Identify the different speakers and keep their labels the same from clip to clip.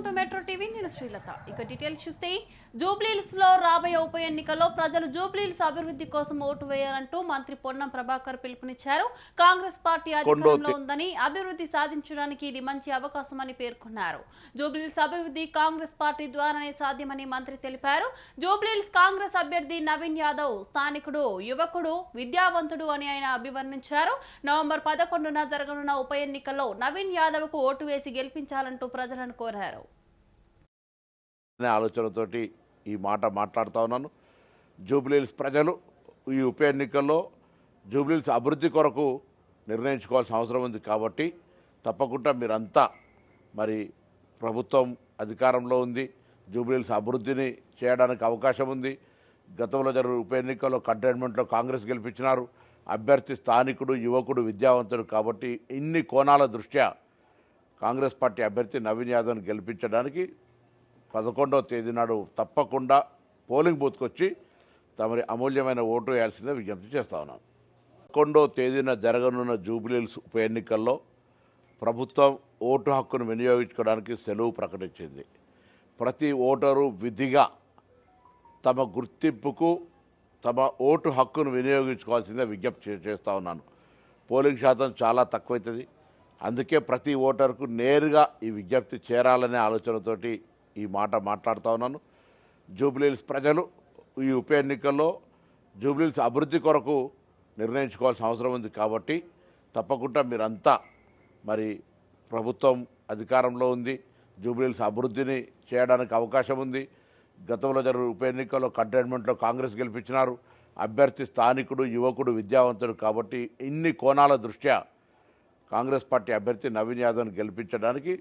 Speaker 1: Welcome to metro TV నేను శ్రీలత. ఇక details చూస్తే జూబ్లీల్స్లో రాబోయే ఉప ఎన్నికల్లో ప్రజలు జూబ్లీల్స్ అభివృద్ధి కోసం ఓటు వేయాలంటూ మంత్రి పొన్నం ప్రభాకర్ పిలుపునిచ్చారు. కాంగ్రెస్ పార్టీ అధికారంలో ఉందని అభివృద్ధి సాధించడానికి ఇది మంచి అవకాశమని పేర్కొన్నారు. జూబ్లీల్స్ అభివృద్ధి కాంగ్రెస్ పార్టీ ద్వారానే సాధ్యమని మంత్రి తెలిపారు. జూబ్లీల్స్ కాంగ్రెస్ అభ్యర్థి నవీన్ యాదవ్ స్థానికుడు యువకుడు విద్యావంతుడు అని ఆయన అభివర్ణించారు. నవంబర్ పదకొండున జరగనున్న ఉప ఎన్నికల్లో నవీన్ యాదవ్కు ఓటు వేసి గెలిపించాలంటూ ప్రజలను కోరారు.
Speaker 2: అనే ఆలోచనతోటి ఈ మాట మాట్లాడుతూ ఉన్నాను. జూబ్లీహిల్స్ ప్రజలు ఈ ఉప ఎన్నికల్లో జూబ్లీహిల్స్ అభివృద్ధి కొరకు నిర్ణయించుకోవాల్సిన అవసరం ఉంది కాబట్టి తప్పకుండా మీరంతా మరి ప్రభుత్వం అధికారంలో ఉంది. జూబ్లీహిల్స్ అభివృద్ధిని చేయడానికి అవకాశం ఉంది. గతంలో జరిగిన ఉప ఎన్నికల్లో కంటైన్మెంట్లో కాంగ్రెస్ గెలిపించినారు. అభ్యర్థి స్థానికుడు యువకుడు విద్యావంతుడు కాబట్టి ఇన్ని కోణాల దృష్ట్యా కాంగ్రెస్ పార్టీ అభ్యర్థి నవీన్ యాదవ్ను గెలిపించడానికి పదకొండవ తేదీ నాడు తప్పకుండా పోలింగ్ బూత్కి వచ్చి తమరి అమూల్యమైన ఓటు వేయాల్సిందే విజ్ఞప్తి చేస్తా ఉన్నాను పదకొండవ తేదీన జరగనున్న జూబ్లీల్స్ ఉప ఎన్నికల్లో ప్రభుత్వం ఓటు హక్కును వినియోగించుకోవడానికి సెలవు ప్రకటించింది. ప్రతి ఓటరు విధిగా తమ గుర్తింపుకు తమ ఓటు హక్కును వినియోగించుకోవాల్సిందే విజ్ఞప్తి చేస్తూ ఉన్నాను. పోలింగ్ శాతం చాలా తక్కువైతుంది. అందుకే ప్రతి ఓటర్కు నేరుగా ఈ విజ్ఞప్తి చేరాలనే ఆలోచనతోటి ఈ మాట మాట్లాడుతూ ఉన్నాను. జూబ్లీహిల్స్ ప్రజలు ఈ ఉప ఎన్నికల్లో జూబ్లీహిల్స్ అభివృద్ధి కొరకు నిర్ణయించుకోవాల్సిన అవసరం ఉంది కాబట్టి తప్పకుండా మీరంతా మరి ప్రభుత్వం అధికారంలో ఉంది. జూబ్లీహిల్స్ అభివృద్ధిని చేయడానికి అవకాశం ఉంది. గతంలో జరిగిన ఉప ఎన్నికల్లో కంటైన్మెంట్లో కాంగ్రెస్ గెలిపించినారు. అభ్యర్థి స్థానికుడు యువకుడు విద్యావంతుడు కాబట్టి ఇన్ని కోణాల దృష్ట్యా కాంగ్రెస్ పార్టీ అభ్యర్థి నవీన్ యాదవ్ను గెలిపించడానికి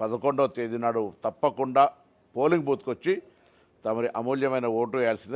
Speaker 2: పదకొండవ తేదీ నాడు తప్పకుండా పోలింగ్ బూత్కి వచ్చి తమరి అమూల్యమైన ఓటు వేయాల్సింది.